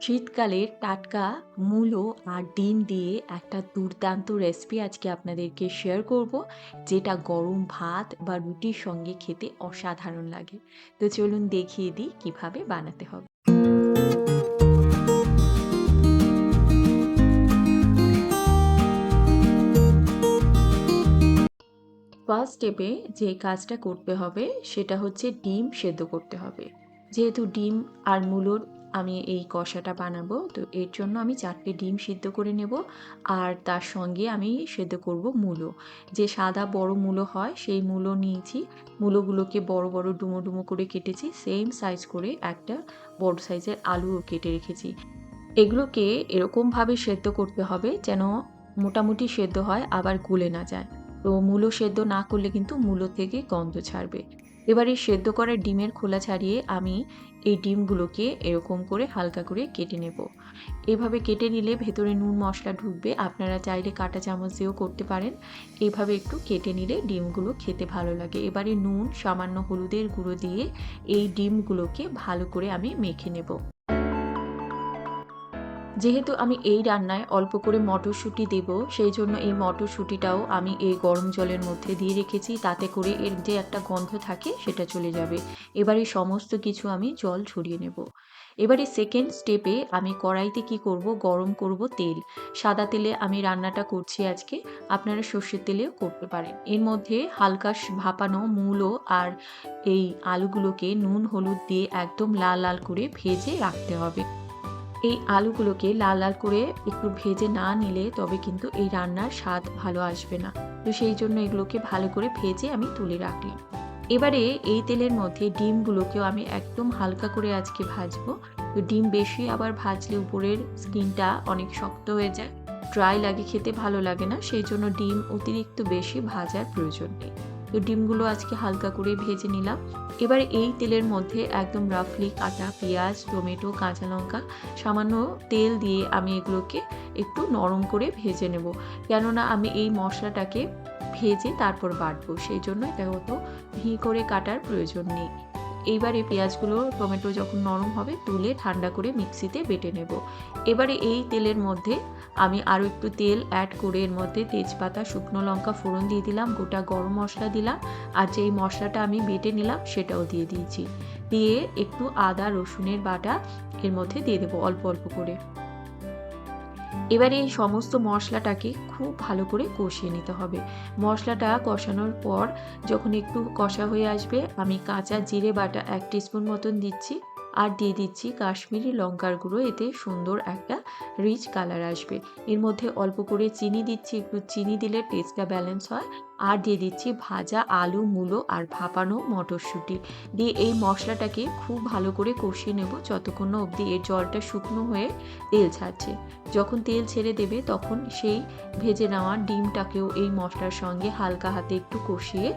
শীতকালের টাটকা, মূলো আর ডিম দিয়ে একটা দুর্দান্ত রেসিপি আজকে আপনাদেরকে শেয়ার করব, যেটা গরম ভাত বা রুটির সঙ্গে খেতে অসাধারণ লাগে। তো চলুন দেখিয়ে দিই কীভাবে বানাতে হবে। ফার্স্ট স্টেপে যে কাজটা করতে হবে, সেটা হচ্ছে ডিম সেদ্ধ করতে হবে। যেহেতু ডিম আর মূলোর আমি এই কষাটা বানাবো। তো এর জন্য আমি চারটে ডিম সিদ্ধ করে নেব আর তার সঙ্গে আমি সেদ্ধ করব মূলো। যে সাদা বড় মূলো হয়, সেই মূলো নিয়েছি। মূলোগুলোকে বড় বড় ডুমো ডুমো করে কেটেছি। সেম সাইজ করে একটা বড় সাইজের আলুও কেটে রেখেছি। এগুলোকে এরকমভাবে সেদ্ধ করতে হবে যেন মোটামুটি সেদ্ধ হয়, আবার গুলে না যায়। তো মূলো সেদ্ধ না করলে কিন্তু মূলো থেকে গন্ধ ছাড়বে। এবারে সেদ্ধ করা ডিমের খোলা ছাড়িয়ে আমি এই ডিমগুলোকে এরকম করে হালকা করে কেটে নেব। এভাবে কেটে নিলে ভেতরে নুন মশলা ঢুকবে। আপনারা চাইলে কাটা চামচ দিয়েও করতে পারেন। এভাবে একটু কেটে নিলে ডিমগুলো খেতে ভালো লাগে। এবারে নুন, সামান্য হলুদের গুঁড়ো দিয়ে এই ডিমগুলোকে ভালো করে আমি মেখে নেব। যেহেতু আমি এই রান্নায় অল্প করে মটরশুঁটি দেব, সেই জন্য এই মটরশুঁটিটাও আমি এই গরম জলের মধ্যে দিয়ে রেখেছি, তাতে করে এর যে একটা গন্ধ থাকে সেটা চলে যাবে। এবারে সমস্ত কিছু আমি জল ছড়িয়ে নেব। এবারে সেকেন্ড স্টেপে আমি কড়াইতে কি করব? গরম করব তেল। সাদা তেলে আমি রান্নাটা করছি আজকে। আপনারা সর্ষের তেলেও করতে পারেন। এর মধ্যে হালকা ভাপানো মূলো আর এই আলুগুলোকে নুন, হলুদ দিয়ে একদম লাল লাল করে ভেজে রাখতে হবে। এই আলুগুলোকে লাল লাল করে একটু ভেজে না নিলে তবে কিন্তু এই রান্নার স্বাদ ভালো আসবে না। তো সেই জন্য এগুলোকে ভালো করে ভেজে আমি তুলে রাখলাম। এবারে এই তেলের মধ্যে ডিমগুলোকেও আমি একদম হালকা করে আজকে ভাজবো। তো ডিম বেশি আবার ভাজলে উপরের স্কিনটা অনেক শক্ত হয়ে যায়। ড্রাই লাগে, খেতে ভালো লাগে না, সেই জন্য ডিম অতিরিক্ত বেশি ভাজার প্রয়োজন নেই। তো ডিমগুলো আজকে হালকা করে ভেজে নিলাম। এবার এই তেলের মধ্যে একদম রাফলি কাটা পেঁয়াজ, টমেটো, কাঁচা লঙ্কা সামান্য তেল দিয়ে আমি এগুলোকে একটু নরম করে ভেজে নেব। কেননা আমি এই মশলাটাকে ভেজে তারপর বাটবো, সেই জন্য এটা অত ভি করে কাটার প্রয়োজন নেই। এইবারে পেঁয়াজগুলো টমেটো যখন নরম হবে, তুলে ঠান্ডা করে মিক্সিতে বেটে নেব। এবারে এই তেলের মধ্যে আমি আরও একটু তেল অ্যাড করে এর মধ্যে তেজপাতা, শুকনো লঙ্কা, ফোড়ন দিয়ে দিলাম, গোটা গরম মশলা দিলাম, আর যেই মশলাটা আমি বেটে নিলাম সেটাও দিয়ে দিয়েছি। দিয়ে একটু আদা, রসুনের বাটা এর মধ্যে দিয়ে দেবো অল্প অল্প করে। এবারে এই সমস্ত মশলাটাকে খুব ভালো করে কষিয়ে নিতে হবে। মশলাটা কষানোর পর যখন একটু কষা হয়ে আসবে, আমি কাঁচা জিরে বাটা এক টিস্পুন মতন দিচ্ছি। আর দিয়ে দিচ্ছি কাশ্মীরি লঙ্কার গুঁড়ো, এতে সুন্দর একটা রিচ কালার আসবে। এর মধ্যে অল্প করে চিনি দিচ্ছি, একটু চিনি দিলে টেস্টটা ব্যালেন্স হয়। আর দিয়ে দিচ্ছি ভাজা আলু, মূলো আর ভাপানো মটরশুঁটি। দিয়ে এই মশলাটাকে খুব ভালো করে কষিয়ে নেব যতক্ষণ না অবধি এর জলটা শুকনো হয়ে তেল ছাড়ছে। যখন তেল ছেড়ে দেবে তখন সেই ভেজে নেওয়া ডিমটাকেও এই মশলার সঙ্গে হালকা হাতে একটু কষিয়ে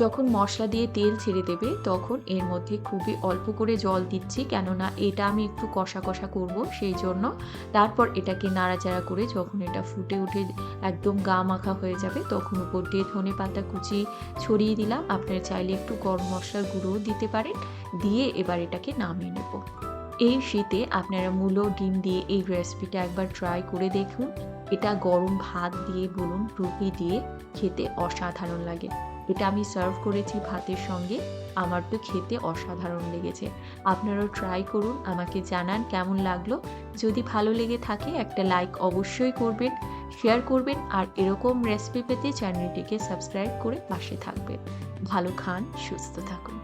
যখন মশলা দিয়ে তেল ছেড়ে দেবে, তখন এর মধ্যে খুবই অল্প করে জল দিচ্ছি, কেননা এটা আমি একটু কষা কষা করব সেই জন্য। তারপর এটাকে নাড়াচাড়া করে যখন এটা ফুটে উঠে একদম গা মাখা হয়ে যাবে, তখন উপর দিয়ে ধনে পাতা কুচি ছড়িয়ে দিলাম। আপনারা চাইলে একটু গরম মশলার গুঁড়োও দিতে পারেন। দিয়ে এবার এটাকে নামিয়ে নেব। এই শীতে আপনারা মূলো, ডিম দিয়ে এই রেসিপিটা একবার ট্রাই করে দেখুন। এটা গরম ভাত দিয়ে বলুন, রুটি দিয়ে খেতে অসাধারণ লাগে। এটা আমি সার্ভ করেছি ভাতের সঙ্গে। আমার তো খেতে অসাধারণ লেগেছে। আপনারাও ট্রাই করুন, আমাকে জানান কেমন লাগল। যদি ভালো লেগে থাকে, একটা লাইক অবশ্যই করবেন শেয়ার করবেন, আর এরকম রেসিপি পেতে চ্যানেলটিকে সাবস্ক্রাইব করে পাশে থাকবেন। ভালো খান, সুস্থ থাকুন।